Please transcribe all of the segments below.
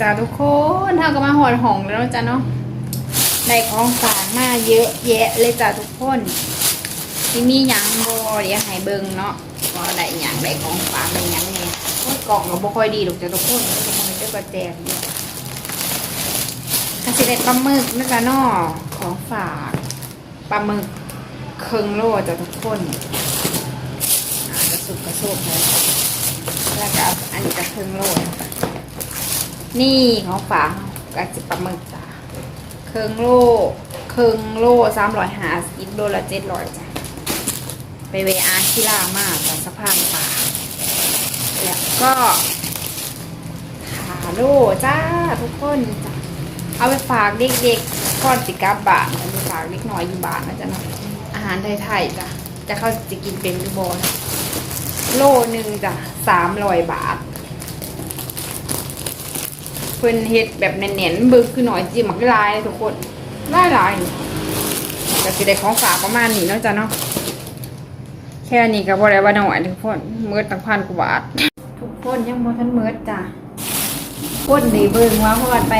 จ้าทุกคนเท่ากับมาหอดหองแล้วจ้าเนาะได้ของฝากมาเยอะแยะเลยจ้าทุกคนที่มีหยังบเดี๋ยวให้เบิ่งเนาะว่าได้หยังได้ของฝากได้หยังเนี่ยกล่องก็บ่ค่อยดีหรอกจ้าทุกคนทุกคนจ้ากระแจกอยู่กสิได้ปลาหมึกนะจ๊ะเนาะของฝากปลาหมึกเคิงโลจ้าทุกคนกระสุกกระสุกเลยแล้วก็อันนี้ก็เคิงโลจ้ะ นี่ของฝากกระจิบปลาหมึกจ้ะเครื่องโลเครื่องโลสามร้อยหาสิบโลละเจ็ดร้อยจ้ะไปเวอาร์คิล่ามากจ้ะสะพานป่าแล้วก็ขาโลจ้าทุกคนจ้ะเอาไปฝากเด็กๆก่อนสิกับบาทเอาไปฝากเด็กน้อยอยู่บานนะจ๊ะเนาะอาหารไทยๆจ้ะจะเข้าจะกินเป็นหรือบอนะโลหนึ่งจ้ะสามร้อยบาท เพิ่นเฮ็ดแบบเน้นๆเบึกคือหน่อยจิมักลายทุกคนลายลายก็สิได้ของฝากประมาณนี้เนาะจ้ะเนาะแค่นี้ก็บ่ได้ว่าน้อยทุกคนเมิดตั้งพันกว่าบาททุกคนยังบ่ทันเมิดจ้ะคนได้เบิ่งว่าพราะว่าไป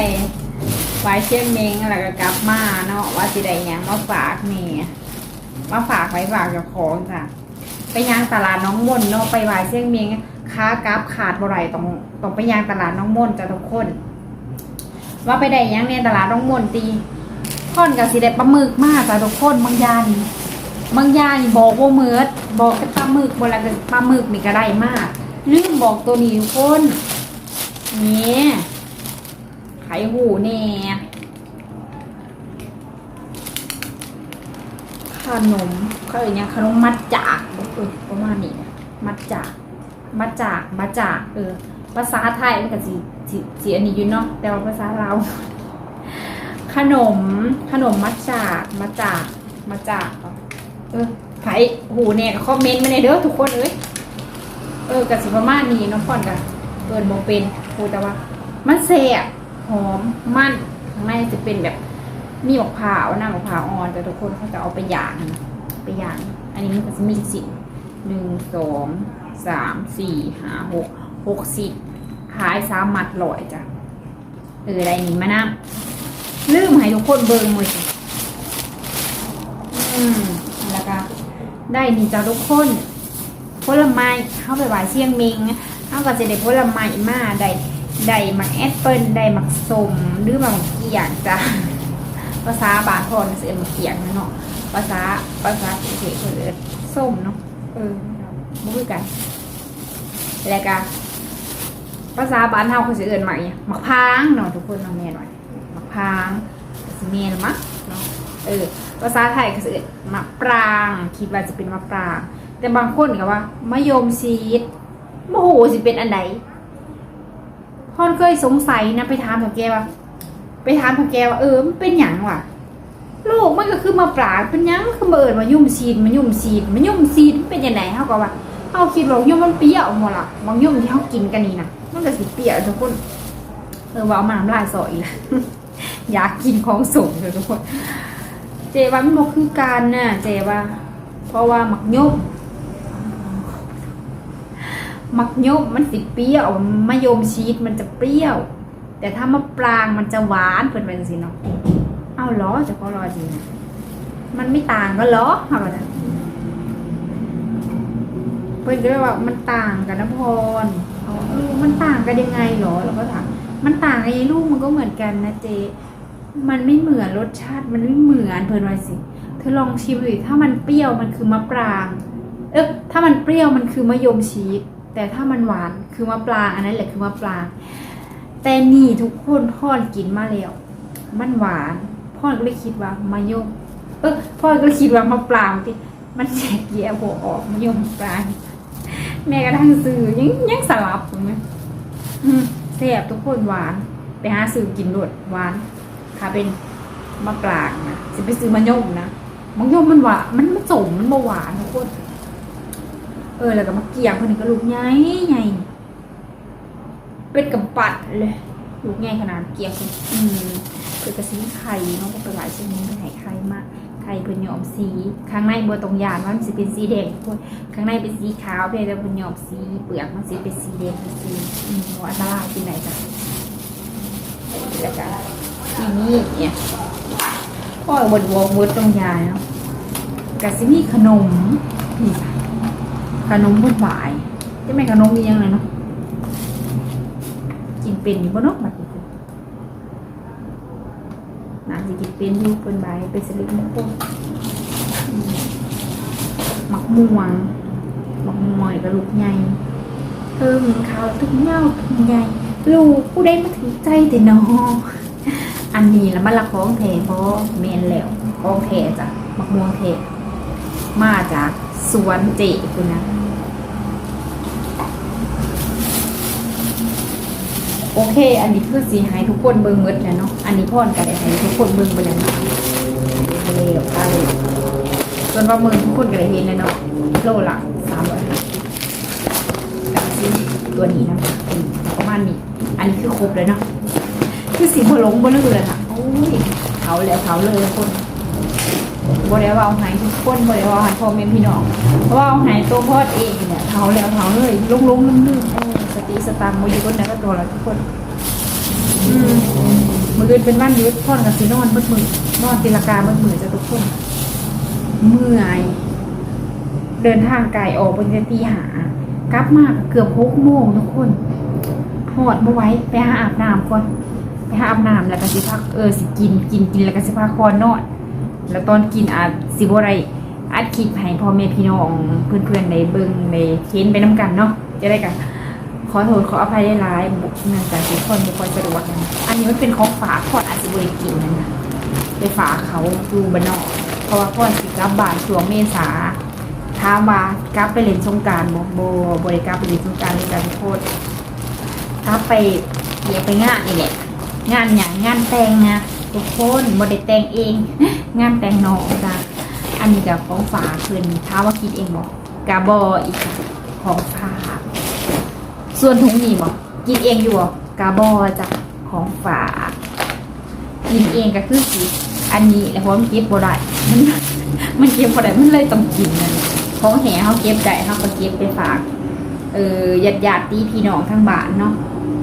ไว้เชียงเมงแล้วก็กลับมาเนาะว่าสิได้หยังมาฝากแม่มาฝากไว้ฝากเจ้าของจ้ะไปยางตลาดน้องมนเนาะไปวายเชียงเมียงค้ากราฟขาดบ่ไรต้องต้องไปยางตลาดน้องมนจ้ะทุกคน ว่าไปได้ยังเนี่ยตลาดน้องมนตีค่อนกับสิได้ปลาหมึกมากจ้ะทุกคนบางยานี่บางยานี่บอกว่าเมิดบอกปลาหมึกบ่ละแต่ปลาหมึกนี่ก็ได้มากลืมบอกตัวนี้ทุกคนนี่ไข่หูแน่ขนมเขาเอ่ยยังขนมมัดจากเออประมาณนี้มัดจากมัดจากมัดจากเออภาษาไทยมันก็สี สีสีอันนี้อยู่เนาะแต่ว่าภาษาเราขนมขนมมัดจากมาจากมาจากเออไผหูเนี่ยคอมเมนต์มาในเด้อทุกคนเอ้ยเออกสิประมาณนี้เน้องฟอนกันเปิดโมเป็นพูดแต่ว่า มันแซ่บหอมมันข้างในจะเป็นแบบมีมะพร้าวน้ำมะพร้าวอ่อน แต่ทุกคนเขาจะเอาไปย่างไปย่าง อันนี้มันก็จะมีสิหนึ่งสองสามสี่ห้าหกหกสิบ ขายสามมัดลอยจ้ะเอออะไรนี่มานะลืมให้ทุกคนเบิ่งหมดสิอืมแล้วก็ได้นี่จ้ะทุกคนผลไม้เข้าไปไหวายเชียงเมงเขาก็จะได้ผลไม้มาได้ได้มักแอปเปิลได้มักส้มหรือมักเกียงจ้ะภาษาบาทพอนเสียงเขียงนะเนาะภาษาภาษาเขตคนเอิ้นส้มเนาะเออบ่คือกันแล้วก็ ภาษาบ้านเฮาเขาสิเอิ้นหมักอิหยังหมักพางเนาะทุกคนเนาะแม่หน่อยหมักพางสิแม่นมั้งเนาะเออภาษาไทยก็สิเอิ้นมะปราง คิดว่าจะเป็นมะปราง แต่บางคนก็ว่ามะยมซีดโอ้โหสิเป็นอันใดพอนเคยสงสัยนะไปถามกับแกว่า ไปถามพ่อแกว่าเออมันเป็นหยังวะลูกมันก็คือมาปลาเป็นยังคือมาเอิญมายุ่มซีดมายุ่มซีดมายุ่มซีดมันเป็นยังไงเขาก็ว่าเขาคิดว่ายุ่มมันเปรี้ยวหมดละบางยุ่มที่เขากินกันนี่นะ มันก็สิเปียวทุกคนเออว่าเอามาน้ำลายสอยละอยากกินของสูงเลยทุกคน เจว่ามันบอกคือการน่ะเจว่า เพราะว่าหมักยุ่มหมักยุ่มมันสิเปรี้ยวมะยมชีสมันจะเปรี้ยว แต่ถ้ามะปรางมันจะหวานเพิ่นเป็นสิเนาะเอาเหรอจะก็รอจริงมันไม่ต่างกันเหรอเอาไปนะเพิ่นก็เลยว่ามันต่างกันนะพร เออมันต่างกันยังไงเหรอเราก็ถามมันต่างไอ้ลูกมันก็เหมือนกันนะเจ มันไม่เหมือนรสชาติมันไม่เหมือนเพิ่นว่าสิเธอลองชิมดูถ้ามันเปรี้ยวมันคือมะปราง เอ๊ะถ้ามันเปรี้ยวมันคือมะยมชีสแต่ถ้ามันหวานคือมะปรางอันนั้นแหละคือมะปราง แต่นี่ทุกคนพ่อกินมาแล้วมันหวาน พ่อก็เลยคิดว่ามายมเออพ่อก็คิดว่ามะปรางที่มันแยกแยะหัวออกมายมปราง แม่กระทั่งซื้อยังยังสลับถูกไหมแซ่บทุกคนหวาน ไปหาซื้อกินรดหวานถ้าเป็นมะปรางนะจะไปซื้อมะยมนะมะยมมันหวานมันไม่สมมันบ่หวานทุกคน เออแล้วก็มะเกียงคนนี้ก็ลูกใหญ่ใหญ่เป็นกำปัดเลยลูกใหญ่ขนาดเกียงคนอืมคือกระสีไข่เนาะก็เป็นหลายชนิดเป็นไข่ไข่มาก ไข่เป็นหยอมสีข้างในบัวตรงยานมันสิเป็นสีแดงทุกข้างในเป็นสีขาวเพียงแต่เป็นหยอมสีเปลือกมันสิเป็นสีแดงเป็นสีอืมว่าอันตรายที่ไหนจ้ะแล้วก็ที่นี่เนี่ยพ่อบดวงบดตรงยาเนาะกะสิมีขนมนี่จ้ะขนมบดหวายจะไม่ขนมอียังไงเนาะกินเป็นอยู่บ่เนาะบัดนี้ น่าจะกินเป็นอยู่เป็นใบเป็นสลิปมงคลอืมหมักม่วงหมักม่วงกับลูกใหญ่เพิ่มข้าวถึงเงาถึงใหญ่ลูกผู้ใดมาถึงใจแต่น้ออันนี้แล้วมันละของแทเพราะเมนแล้วของแทจ้ะมักม่วงแทมาจากสวนเจคุณนะ โอเค อันนี้คือสีให้ทุกคนเบิ่งหมดแล้วเนาะ อันนี้พ่อนกันได้ให้ทุกคนเบิ่งไปแล้วเนาะเลยไปส่วนว่ามือทุกคนก็ได้เห็นแล้วเนาะ โลละสามร้อยกับสีตัวนี้นะคะประมาณนี้ อันนี้คือครบเลยเนาะ คือสีบลงบลือเลยค่ะโอ้ยเขาแล้วเขาเลยคนบริวาเอาหายทุกคนบริวาเอาหายพ่อแม่พี่น้องเพราะว่าเอาหายตัวพ่อเองเนี่ยเขาแล้วเขาเลยลงลงลืมลืมเออ สติสตางค์มาอยู่คนนั้นก็ตัวเราทุกคนอืมมืออื่นเป็นวันยุดพ่อนกับสีนอนเบิดมือนอนตีลากาเบิดมือจะทุกคนเมื่อยเดินทางไกลออกเป็นตีหากลับมากเกือบหกโมงทุกคนหอดมาไว้ไปหาอาบน้ำก่อนไปหาอาบน้ำแล้วก็สิพักเออสิกินกินกินแล้วก็สิพักคอนนอนแล้วตอนกินอาจสิบ่ได้อัดคลิปให้พ่อแม่พี่น้องเพื่อนๆในเบิงในเห็นไปน้ำกันเนาะจะได้กัน ขอโทษขออภัยได้หลายบุกเนื่องจากทุกคนไม่ค่อยสะดวกนะอันนี้มันเป็นของฝากพอดอาจจะบริกินนั่นนะไปฝากเขาดูบ้านนอก เพราะว่าพ่อนสิกลับบานช่วงเมษาถามว่ากลับไปเล่นสงการบ่บ่บริกลับไปเล่นสงการในการโทษกลับไปเดี๋ยวไปงานนี่แหละงานอย่างงานแต่งนะทุกคนบ่ได้แต่งเอง งานแต่งน้องจ้ะอันนี้กับของฝากคืนท้าว่าคิดเองบอกกาบออีกของฝาก ส่วนถุงนี้บอกกินเองอยู่บอกาบอจ้ะของฝากกินเองก็คือสิอันนี้และเพราะมันเก็บบ่ได้มันมันเก็บบ่ได้มันเลยต้องกินนั่นของแห่เขาเก็บได้เขาก็เก็บไปฝาก เออญาติญาติพี่น้องทั้งบ้านเนาะ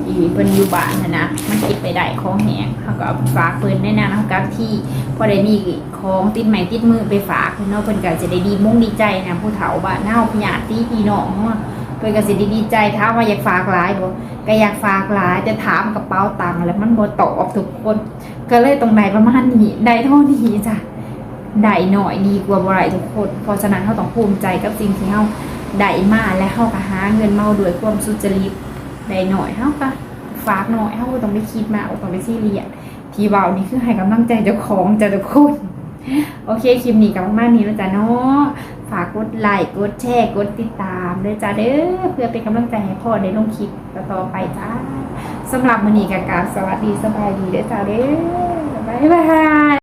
ที่เพิ่นอยู่บ้านนะนะมันเก็บไปได้ของแหงเขาก็ฝากเพิ่นแน่นอนเขากับที่พอได้มีของติดใหม่ติดมือไปฝากเพิ่นเนาะเพิ่นก็จะได้ดีมุ้งดีใจนะผู้เฒ่าบ้านเฮาญาติพี่น้องเนาะ เพิ่นก็สิดีใจถามว่าอยากฝากหลายบ่ก็อยากฝากหลายแต่ถามกระเป๋าตังค์แล้วมันบ่ตอบทุกคน ก็เลยตรงไหนประมาณนี้ได้เท่านี้จ้ะได้หน่อยดีกว่าบ่ไรทุกคน เพราะฉะนั้นเขาต้องภูมิใจกับสิ่งที่เขาได้มาและเขาก็หาเงินเมาด้วยความสุจริตได้หน่อยเขาก็ฝากหน่อยเขาก็ต้องได้คิดมาต้องได้ซีเรียสที่เบานี่คือให้กำลังใจเจ้าของจ้ะทุกคน โอเคคลิปนี้กับมากนี้แล้วจ้ะเนาะ ฝากกดไลค์กดแชร์กดติดตามด้วยจ้าเด้อเพื่อเป็นกำลังใจให้พ่อได้ลงคลิปต่อไปจ้าสำหรับมื้อนี้กับการสวัสดีสบายดีเด้อจ้าเด้อบ๊ายบาย